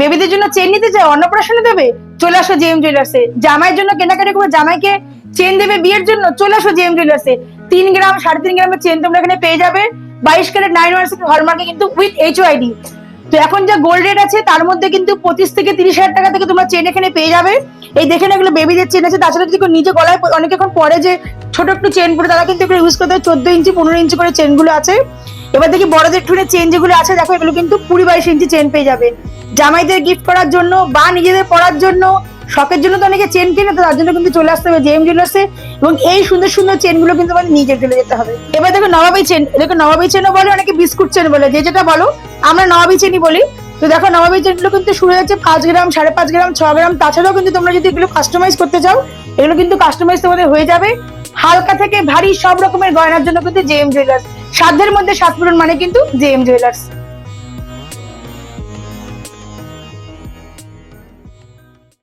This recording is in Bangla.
বেবিদের জন্য চেন নিতে চাও অন্নপ্রাশনে দেবে, চলে আসো জেএম জুয়েলার্সে জামাইয়ের জন্য কেনাকাটি করে জামাইকে চেন দেবে বিয়ের জন্য, চলে আসো জেএম জুয়েলার্সে তিন গ্রাম, সাড়ে তিন গ্রামের চেন তোমরা এখানে পেয়ে যাবে। বাইশ ক্যারেট নাইন ওয়ান সিক্স হলমার্কে কিন্তু উইথ এইচ ওয়াইডি তো এখন যা গোল্ড রেট আছে, তার মধ্যে কিন্তু পঁচিশ থেকে তিরিশ হাজার টাকা থেকে তোমরা চেন এখানে পেয়ে যাবে। এই দেখে না এগুলো বেবিদের চেন আছে। তাছাড়া যদি নিজে গলায় অনেকে এখন পরে যে ছোট একটু চেন পরে, তারা কিন্তু এগুলো ইউজ করতে চোদ্দ ইঞ্চি, পনেরো ইঞ্চি করে চেনগুলো আছে। এবার দেখি বড়দের টুনে চেন যেগুলো আছে, দেখো এগুলো কিন্তু কুড়ি বাইশ ইঞ্চি চেন পেয়ে যাবে। জামাইদের গিফট করার জন্য বা নিজেদের পরার জন্য, শখের জন্য তো অনেকে চেন কিনে তার জন্য কিন্তু চলে আসতে হবে জেএম জুয়েলার্সে এবং এই সুন্দর সুন্দর চেনগুলো কিন্তু আমাদের নিজে চলে যেতে হবে। এবার দেখো নবাবী চেন দেখো নবাবী চেনও বলে, অনেকে বিস্কুট চেন বলে। যে যেটা বলো, আমরা নবাবী চেনই বলি। তো দেখো নবাবী চেনগুলো কিন্তু শুরু হয়েছে পাঁচ গ্রাম, সাড়ে পাঁচ গ্রাম, ছ গ্রাম। তাছাড়াও কিন্তু তোমরা যদি এগুলো কাস্টমাইজ করতে চাও, এগুলো কিন্তু কাস্টমাইজ তোমাদের হয়ে যাবে। হালকা থেকে ভারী সব রকমের গয়নার জন্য কিন্তু জেএম জুয়েলার্স সাধ্যের মধ্যে সাত পূরণ মানে কিন্তু জেএম জুয়েলার্স।